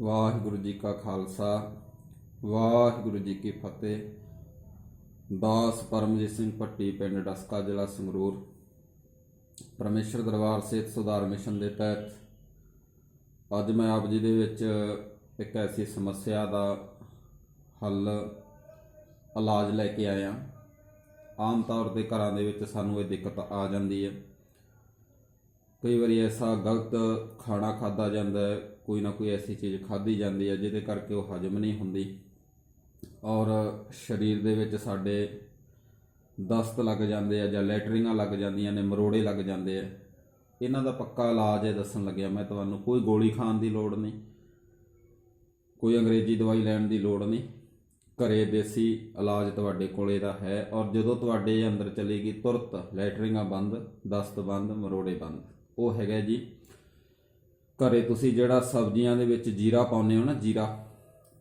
ਵਾਹਿਗੁਰੂ ਜੀ ਕਾ ਖਾਲਸਾ, ਵਾਹਿਗੁਰੂ ਜੀ ਕੀ ਫਤਿਹ। ਦਾਸ ਪਰਮਜੀਤ ਸਿੰਘ ਪੱਟੀ ਪਿੰਡ ਡਸਕਾ, ਜ਼ਿਲ੍ਹਾ ਸੰਗਰੂਰ। ਪਰਮੇਸ਼ਰ ਦਰਬਾਰ ਸਿਹਤ ਸੁਧਾਰ ਮਿਸ਼ਨ ਦੇ ਤਹਿਤ ਅੱਜ ਮੈਂ ਆਪ ਜੀ ਦੇ ਵਿੱਚ ਇੱਕ ਐਸੀ ਸਮੱਸਿਆ ਦਾ ਹੱਲ, ਇਲਾਜ ਲੈ ਕੇ ਆਇਆ। ਆਮ ਤੌਰ ਤੇ ਘਰਾਂ ਦੇ ਵਿੱਚ ਸਾਨੂੰ ਇਹ ਦਿੱਕਤ ਆ ਜਾਂਦੀ ਹੈ। ਕਈ ਵਾਰੀ ਐਸਾ ਗਲਤ ਖਾਣਾ ਖਾਦਾ ਜਾਂਦਾ ਹੈ, ਕੋਈ ਨਾ ਕੋਈ ਐਸੀ ਚੀਜ਼ ਖਾਧੀ ਜਾਂਦੀ ਹੈ ਜਿਹਦੇ ਕਰਕੇ ਉਹ ਹਜਮ ਨਹੀਂ ਹੁੰਦੀ। ਔਰ ਸਰੀਰ ਦੇ ਵਿੱਚ ਸਾਡੇ ਦਸਤ ਲੱਗ ਜਾਂਦੇ ਆ ਜਾਂ ਲੈਟਰਿੰਗਾਂ ਲੱਗ ਜਾਂਦੀਆਂ ਨੇ, ਮਰੋੜੇ ਲੱਗ ਜਾਂਦੇ ਆ। ਇਹਨਾਂ ਦਾ ਪੱਕਾ ਇਲਾਜ ਹੈ ਦੱਸਣ ਲੱਗਿਆ ਮੈਂ ਤੁਹਾਨੂੰ, ਕੋਈ ਗੋਲੀ ਖਾਣ ਦੀ ਲੋੜ ਨਹੀਂ, ਕੋਈ ਅੰਗਰੇਜ਼ੀ ਦਵਾਈ ਲੈਣ ਦੀ ਲੋੜ ਨਹੀਂ। ਘਰੇ ਦੇਸੀ ਇਲਾਜ ਤੁਹਾਡੇ ਕੋਲੇ ਦਾ ਹੈ, ਔਰ ਜਦੋਂ ਤੁਹਾਡੇ ਅੰਦਰ ਚਲੇਗੀ ਤੁਰਤ ਲੈਟਰਿੰਗਾਂ ਬੰਦ, ਦਸਤ ਬੰਦ, ਮਰੋੜੇ ਬੰਦ। ਉਹ ਹੈਗਾ ਜੀ। ਘਰੇ ਤੁਸੀਂ ਜਿਹੜਾ ਸਬਜ਼ੀਆਂ ਦੇ ਵਿੱਚ ਜੀਰਾ ਪਾਉਂਦੇ ਹੋ ਨਾ, ਜੀਰਾ,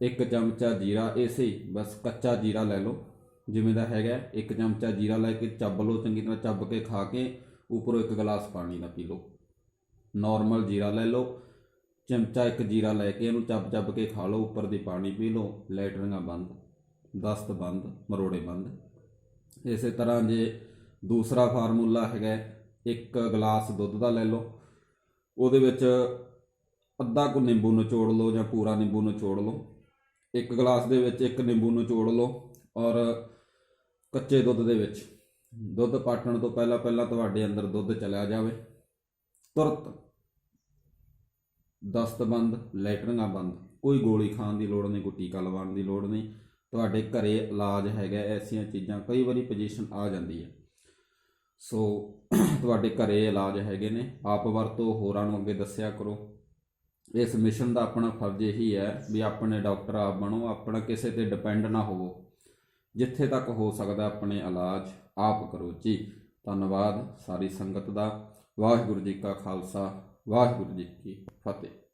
ਇੱਕ ਚਮਚਾ ਜੀਰਾ ਇਸੇ ਹੀ ਬਸ ਕੱਚਾ ਜੀਰਾ ਲੈ ਲਓ। ਜਿਵੇਂ ਦਾ ਹੈਗਾ, ਇੱਕ ਚਮਚਾ ਜੀਰਾ ਲੈ ਕੇ ਚੱਬ ਲਓ, ਚੰਗੀ ਤਰ੍ਹਾਂ ਚੱਬ ਕੇ ਖਾ ਕੇ ਉੱਪਰੋਂ ਇੱਕ ਗਲਾਸ ਪਾਣੀ ਦਾ ਪੀ ਲਓ। ਨਾਰਮਲ ਜੀਰਾ ਲੈ ਲਓ। ਚਮਚਾ ਇੱਕ ਜੀਰਾ ਲੈ ਕੇ ਇਹਨੂੰ ਚੱਬ ਚੱਬ ਕੇ ਖਾ ਲਓ, ਉੱਪਰ ਦੀ ਪਾਣੀ ਪੀ ਲਓ ਲੈਟਰਿੰਗਾਂ ਬੰਦ, ਦਸਤ ਬੰਦ, ਮਰੋੜੇ ਬੰਦ। ਇਸੇ ਤਰ੍ਹਾਂ ਜੇ ਦੂਸਰਾ ਫਾਰਮੂਲਾ ਹੈਗਾ ਇੱਕ ਗਲਾਸ ਦੁੱਧ ਦਾ ਲੈ ਲਓ। ਉਹਦੇ ਵਿੱਚ ਅੱਧਾ ਕੁ ਨਿੰਬੂ ਨਿਚੋੜ ਲਓ ਜਾਂ ਪੂਰਾ ਨਿੰਬੂ ਨਿਚੋੜ ਲਓ। ਇੱਕ ਗਲਾਸ ਦੇ ਵਿੱਚ ਇੱਕ ਨਿੰਬੂ ਨਿਚੋੜ ਲਓ ਔਰ ਕੱਚੇ ਦੁੱਧ ਦੇ ਵਿੱਚ। ਦੁੱਧ ਪਾਟਣ ਤੋਂ ਪਹਿਲਾਂ ਪਹਿਲਾਂ ਤੁਹਾਡੇ ਅੰਦਰ ਦੁੱਧ ਚਲਿਆ ਜਾਵੇ। ਤੁਰਤ ਦਸਤ ਬੰਦ ਲੈਟਰਿੰਗਾਂ ਬੰਦ। ਕੋਈ ਗੋਲੀ ਖਾਣ ਦੀ ਲੋੜ ਨਹੀਂ ਕੋਈ ਟੀਕਾ ਲਵਾਉਣ ਦੀ ਲੋੜ ਨਹੀਂ। ਤੁਹਾਡੇ ਘਰੇ ਇਲਾਜ ਹੈਗਾ, ਐਸੀਆਂ ਚੀਜ਼ਾਂ ਕਈ ਵਾਰੀ ਪੋਜੀਸ਼ਨ ਆ ਜਾਂਦੀ ਹੈ। ਸੋ ਤੁਹਾਡੇ ਘਰੇ ਇਲਾਜ ਹੈਗੇ ਨੇ। ਆਪ ਵਰਤੋ ਹੋਰਾਂ ਨੂੰ ਅੱਗੇ ਦੱਸਿਆ ਕਰੋ। ਇਸ ਮਿਸ਼ਨ ਦਾ ਆਪਣਾ ਫਰਜ਼ ਇਹੀ ਹੈ ਵੀ ਆਪਣੇ ਡਾਕਟਰ ਆਪ ਬਣੋ, ਆਪਣਾ ਕਿਸੇ ਤੇ ਡਿਪੈਂਡ ਨਾ ਹੋਵੋ। ਜਿੱਥੇ ਤੱਕ ਹੋ ਸਕਦਾ ਆਪਣੇ ਇਲਾਜ ਆਪ ਕਰੋ ਜੀ। ਧੰਨਵਾਦ। ਸਾਰੀ ਸੰਗਤ ਦਾ ਵਾਹਿਗੁਰੂ ਜੀ ਕਾ ਖਾਲਸਾ, ਵਾਹਿਗੁਰੂ ਜੀ ਕੀ ਫਤਿਹ।